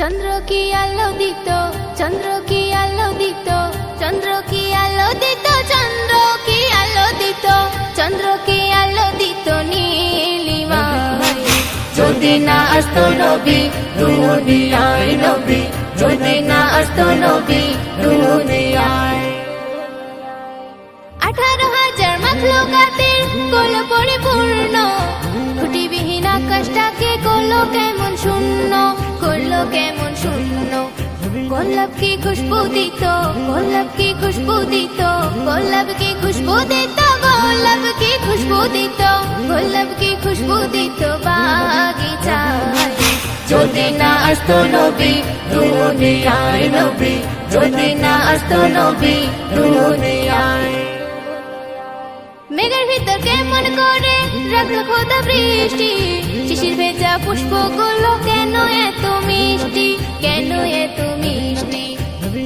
চন্দ্র কি আলো দিত চন্দ্র কি আলো দিত চন্দ্র কি আলো দিত চন্দ্র কি আলো দিত চন্দ্র কি আলো দিত নীলিমা যদি না আসতো নবী, দুনিয়ায় নবী। যদি না আসতো নবী, দুনিয়ায়। আঠারো হাজার মাখলুকাতের কোল পরিপূর্ণ। আকাশটাকে করল কেমন কেমন শূন্য? গোলাপ কি খুশবু দিত? গোলাপ কি খুশবু দিত? গোলাপ কি খুশবু দিত? গোলাপ কি খুশবু দিত? গোলাপ কি খুশবু দিত? বাগিচায় যদি না আসতো নবী, দুনিয়ায় নবী। যদি না আসতো নবী, দুনিয়ায়। মেঘের ভিতর কেমন করে খোদা বৃষ্টি শিশির ভেজা পুষ্পগুলো কেন এত মিষ্টি? কেন এত মিষ্টি?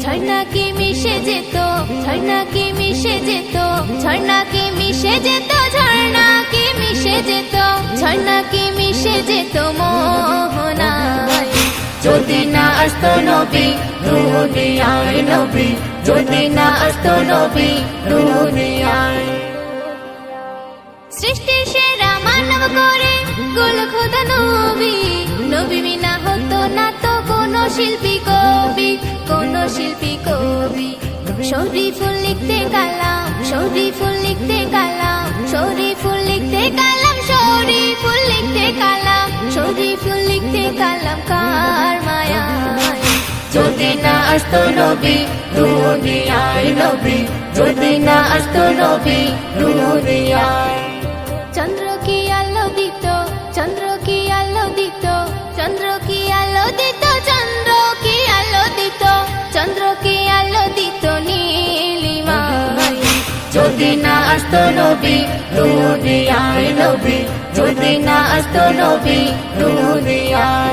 ঝর্ণা কি মিশে যেত ঝর্ণা কি মিশে যেত ঝর্ণা কি মিশে যেত ঝর্ণা কি মিশে যেত ঝর্ণা কি মিশে যেত মোহনায়। যদি না আসতো নবী নবী যদি না আসতো নবী দুনিয়ায় সৃষ্টির সেরা করে গোল খোদা নবী। নবী বিনা হতো না তো কোনো শিল্পী কবি, কোনো শিল্পী কবি। শরীফুল লিখতে কালাম, শরীফুল লিখতে কালাম, শরীফুল লিখতে কালাম, শরীফুল লিখতে কালাম, শরীফুল লিখতে কালাম কার মায়া? যদি না আসতো নবী, দুনিয়ায় নবী। যদি না আসতো নবী, দুনিয়ায়। চন্দ্র যদি না আসতো নবী দুনিয়ায় নবী যদি না আসতো নবী দুনিয়ায়